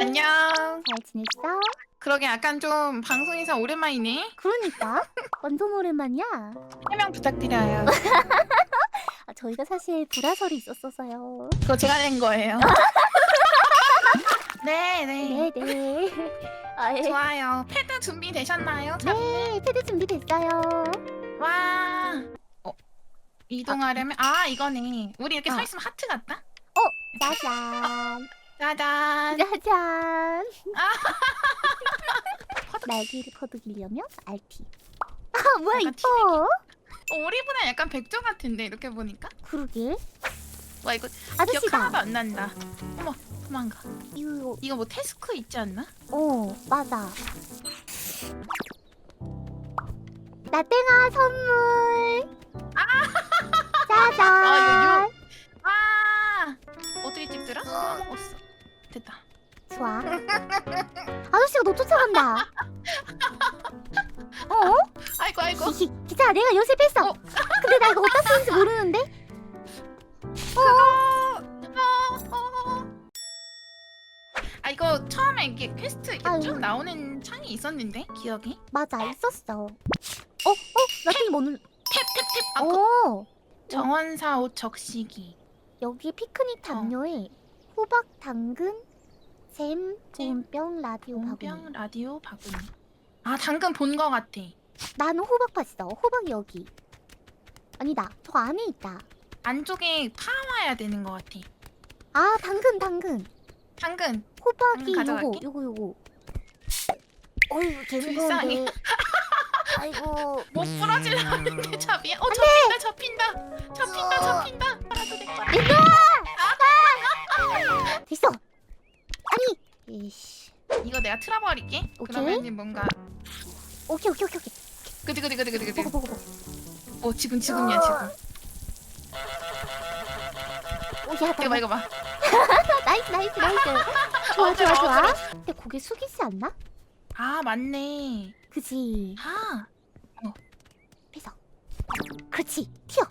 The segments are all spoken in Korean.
안녕. 잘 지냈어? 그러게 약간 좀 방송에서 오랜만이네. 그러니까 완전 오랜만이야. 해명 부탁드려요. 아, 저희가 사실 불화설이 있었어서요. 그거 제가 낸 거예요. 네, 네. 네네. 아, 예. 좋아요. 패드 준비 되셨나요? 네, 패드 준비됐어요. 와. 어. 이동하려면 아 이거네. 우리 이렇게 아. 서 있으면 하트 같다. 짜잔. 짜잔. 짜잔. 날개를 퍼득이려면 RT. 아, 뭐야, 약간 이뻐. 어, 우리보다 약간 백조 같은데 이렇게 보니까. 그러게. 와 이거 기억 아저씨다. 하나도 안 난다. 어머 도망가. 이거, 이거 뭐 태스크 있지 않나? 어, 맞아. 나땡아 선물. 짜잔. 아, 좋아. 아저씨가 너 쫓아간다. 어? 아이고 아이고. 기, 기차 내가 연습했어. 어. 근데 나 이거 어디다 쓰는지 모르는데. 어, 어. 아 이거 처음에 이게 퀘스트 이렇게 아유. 쭉 나오는 창이 있었는데 기억이? 맞아 있었어. 어? 어? 나중에 뭐 눌? 탭탭탭 아, 그 어. 정원사 옷 적시기 여기 피크닉 어. 담요에 호박 당근 잼 잼, 보온병 라디오 바구니. 용병 라디오 바구니 아 당근 본 거 같아 나는 호박 봤어. 호박 여기. 아니다. 저 안에 있다. 안쪽에 파와야 되는 거 같아 아 당근 당근. 당근 호박이 음, 가져갈게. 요거 요거 요거. 어이구 불쌍해. 무거운데. 아이고. 못 부러질라는데 잡이야 어 잡힌다 잡힌다 잡힌다 잡힌다 내가 틀어버릴게 오케이. 그러면 뭔가 오케이 오케이 오케이 오케이. 그지 그지 그지 그지 그지 보고 보고 보고. 어 지금 지금이야 지금 오야 이거 봐 이거 봐 나이스 나이스 나이스. 좋아 좋아 좋아. 근데 고개 숙이지 않나? 아 맞네 그지. 아 빼서. 그렇지. 튀어.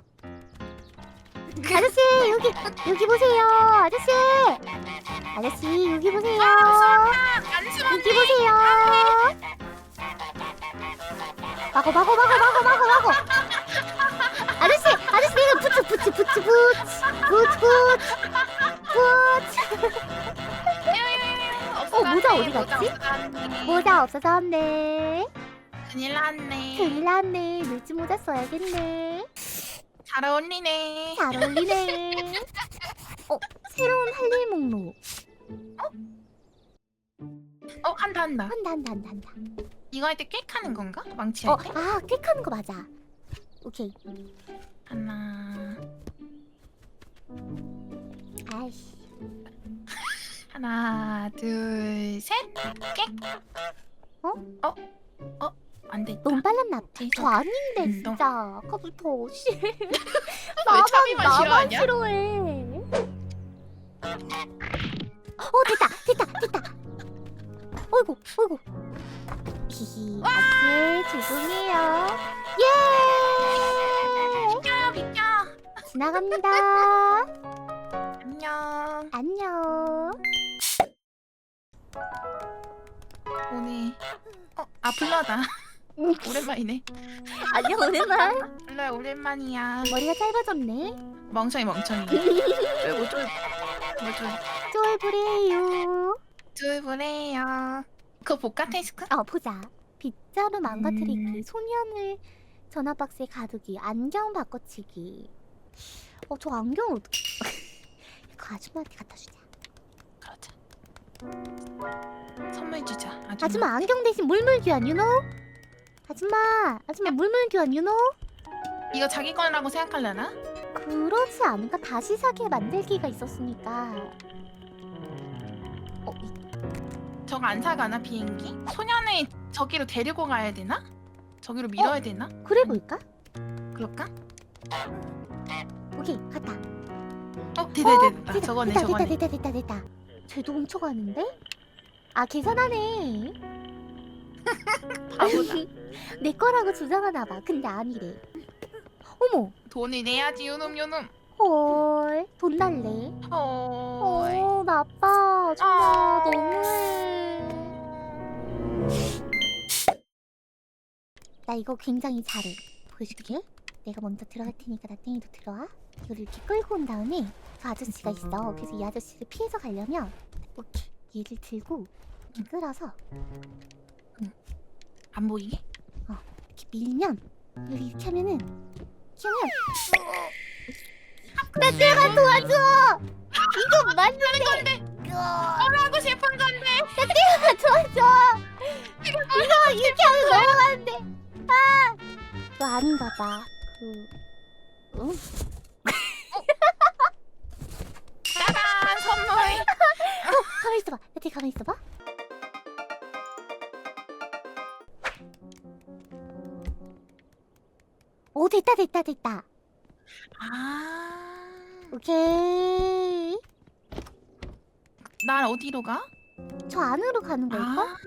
아저씨 여기 여기 보세요. 아저씨. 아저씨 여기 보세요. 안심한 여기 보세요. 마고 마고 마고 마고 마고 마고. 아저씨 아저씨 내가 부츠 부츠 부츠 부츠 부츠 부츠 부츠. 어, 모자 어디 갔지? 모자 없어졌네. 큰일 났네 큰일 났네. 물지 모자 써야겠네. 잘 어울리네 잘 어울리네. 어 새로운 할 일 목록. 어 한다 한다 한다 한다 한다 한다. 이거 할 때 꽥하는 건가? 망치할 때? 어아 퀵하는 거 맞아. 오케이. 하나 아이씨. 하나 둘 셋 꽥 어? 어? 어? 안 됐다 너무 빨랐나? 저 아닌데 음, 진짜 아까부터 씨. 왜 나만 차비만 싫어하냐? 싫어해. 어 됐다. 어이구 어이구. 히히. 예 죄송해요. 예. 비켜요 비켜 지나갑니다. 안녕 안녕. 오늘 어? 아 블러다 음. 오랜만이네 안녕 오랜만. 블러야 오랜만이야 머리가 짧아졌네. 멍청이 멍청이 뭐 쫄. 쫄보래요. 쫄보래요 그거 볼까 테스크? 어 보자. 빗자루 망가뜨리기, 음. 소년을 전화박스에 가두기, 안경 바꿔치기. 어 저 안경을 어떻게? 그 아줌마한테 갖다 주자. 그러자 선물 주자 아줌마, 아줌마 안경 대신 물물 교환, 유노? 아줌마, 아줌마 물물 교환, 유노? 이거 자기 거라고 생각하려나? 그렇지 않을까? 다시 사게 만들기가 있었으니까. 저거 안 사가나 비행기? 소년을 저기로 데리고 가야 되나? 저기로 밀어야 되나? 그래 볼까? 그럴까? 오케이, 갔다. 어 됐다 됐다 됐다, 저거네 됐다, 저거네 됐다, 됐다, 됐다, 됐다. 쟤도 훔쳐가는데? 아, 계산하네. 바보다 내 거라고 주장하나 봐. 근데 아니래. 어머, 돈을 내야지 요놈 요놈 헐. 돈 달래. 헐. 어, 나빠. 정말 아. 너무해. 나 이거 굉장히 잘해. 보여줄게. 내가 먼저 들어갈 테니까 나땡이도 들어와. 이걸 이렇게 끌고 온 다음에 그 아저씨가 있어. 그래서 이 아저씨를 피해서 가려면 이렇게 얘를 들고 이렇게 끌어서 안 보이게? 이렇게 밀면 여기 이렇게 하면은 이렇게 하면 나 내가 도와줘. 이거 맞는데. 건데. 하고 싶은 건데. 내가 도와줘. 이거 이렇게 하면 넘어가는데. 아, 이거 아닌가 봐. 그, 응? 짜란 선물. 가만 있어봐. 나 되게 가만 있어봐. 오 됐다 됐다 됐다. 아. 오케이. 난 어디로 가? 저 안으로 가는 걸까? 아.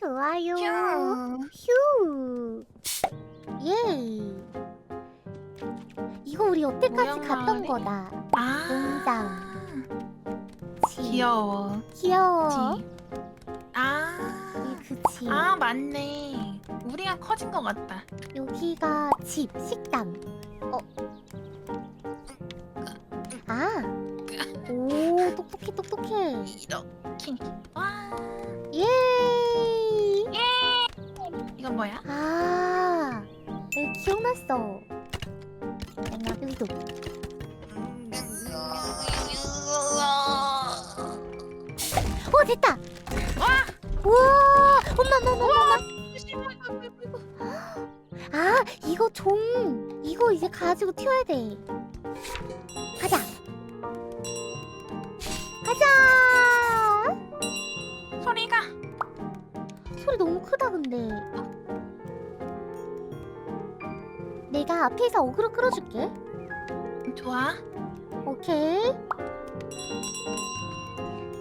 좋아요. 휴. 휴. 예. 이거 우리 여태까지 갔던 마을에? 거다. 아. 농장. 지. 귀여워. 귀여워. 지. 아. 예, 그치. 아 맞네. 우리가 커진 것 같다. 여기가 집, 식당. 어. 아. 오, 똑똑해, 똑똑해. 이렇게. 와. 이건 뭐야? 아. 네, 기억났어. 내가 여기도. 오, 됐다. 와. 우와. 엄마, 엄마, 엄마, 엄마. 아, 이거 종. 이거 이제 가지고 튀어야 돼. 가자. 가자. 소리가. 소리 너무 크다 근데. 내가 앞에서 어그로 끌어줄게. 좋아. 오케이.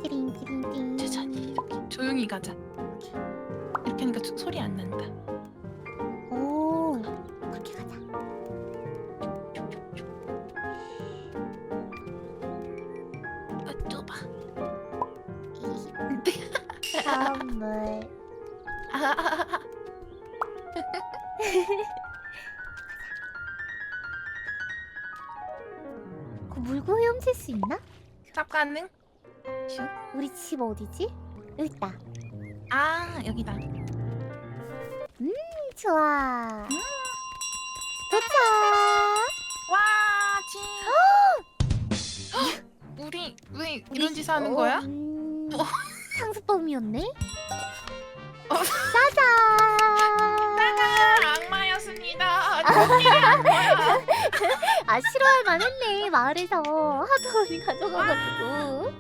띠링 띠링 띠링. 천천히 이렇게 조용히 가자. 이렇게 하니까 소- 소리 안 난다. 오, 그렇게 가자. 아, 좁아. 선물. 아, 그 물고 헤엄칠 수 있나? 탑 가능? 슈. 우리 집 어디지? 여기 있다. 아 여기다. 좋아. 음. 도착. 와 지. 우리 왜 이런 짓 하는 거야? 음, 어. 상습범이었네. 아 싫어할 만했네 마을에서 하도 많이 가져가가지고.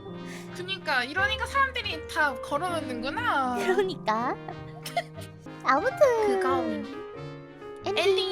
그니까 이러니까 사람들이 다 걸어놓는구나. 그러니까. 아무튼 그거 엔딩.